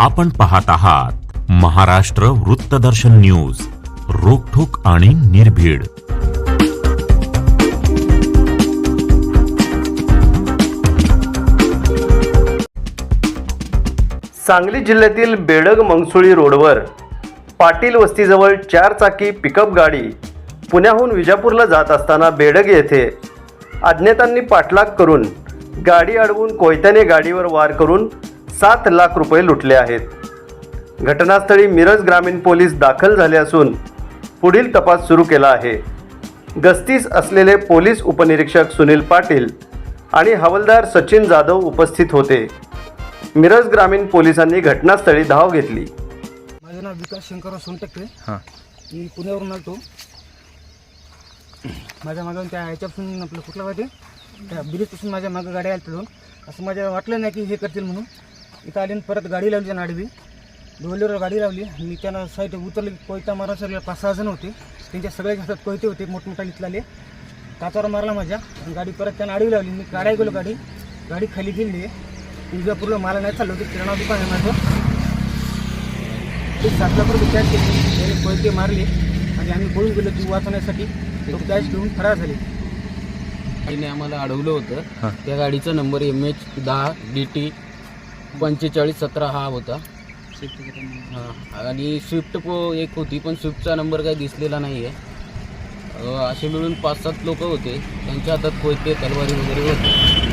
आपण पाहत आहात महाराष्ट्र वृत्तदर्शन न्यूज रोखोक आणि निर्भीड. सांगली जिल्ह्यातील बेडग मंगसुळी रोडवर पाटील वस्तीजवळ चार चाकी पिकअप गाडी पुण्याहून विजापूरला जात असताना बेडग येथे अज्ञातांनी पाठलाग करून गाडी अडवून कोयत्याने गाडीवर वार करून सात लाख रुपये लुटले आहेत. घटनास्थळी मिरज ग्रामीण पोलीस दाखल झाले असून पुढील तपास सुरू केला आहे. गस्तीस असलेले पोलीस उपनिरीक्षक सुनील पाटील आणि हवालदार सचिन जाधव उपस्थित होते. मिरज ग्रामीण पोलिसांनी घटनास्थळी धाव घेतली. माझं नाव विकास शंकरराव सोनटक्के. हां. मी पुण्यावरून आलतो. माझ्या मागं त्या ह्याच्यापासून आपलं कुठलं माहिती त्या ब्रिजपासून माझ्या मागं गाडी आल्या असं माझ्या वाटलं नाही की हे करतील म्हणून. इथं आली आणि परत गाडी लावली त्यांना आडवी. डोलीवर गाडी लावली आणि त्यांना साईड उतरली कोयता मारा सगळे पाच सहा जण होते. त्यांच्या सगळ्याच्या हातात कोयते होते मोठमोठा इथला आले काचावर मारला माझ्या आणि गाडी परत त्यांना आडवी लावली. मी गाड्या गेलो गाडी. गाडी खाली गेली. विजापूरला मला नाही चाललं होतं किराणा दुकान आहे माझं. ते सात लाख रुपये कॅश घेतली त्याने कोयते मारले आणि आम्ही पळून गेलो ती वाचवण्यासाठी. तो कॅश घेऊन फरार झाले. गाडीने आम्हाला अडवलं होतं. त्या गाडीचा नंबर एम एच दहा डी टी पंचेचाळीस सतरा हा होता. हा. आणि स्विफ्ट पो एक होती पण स्विफ्टचा नंबर काही दिसलेला नाही आहे असे मिळून पाच सात लोक होते. त्यांच्या हातात कोयते तलवारी वगैरे होते.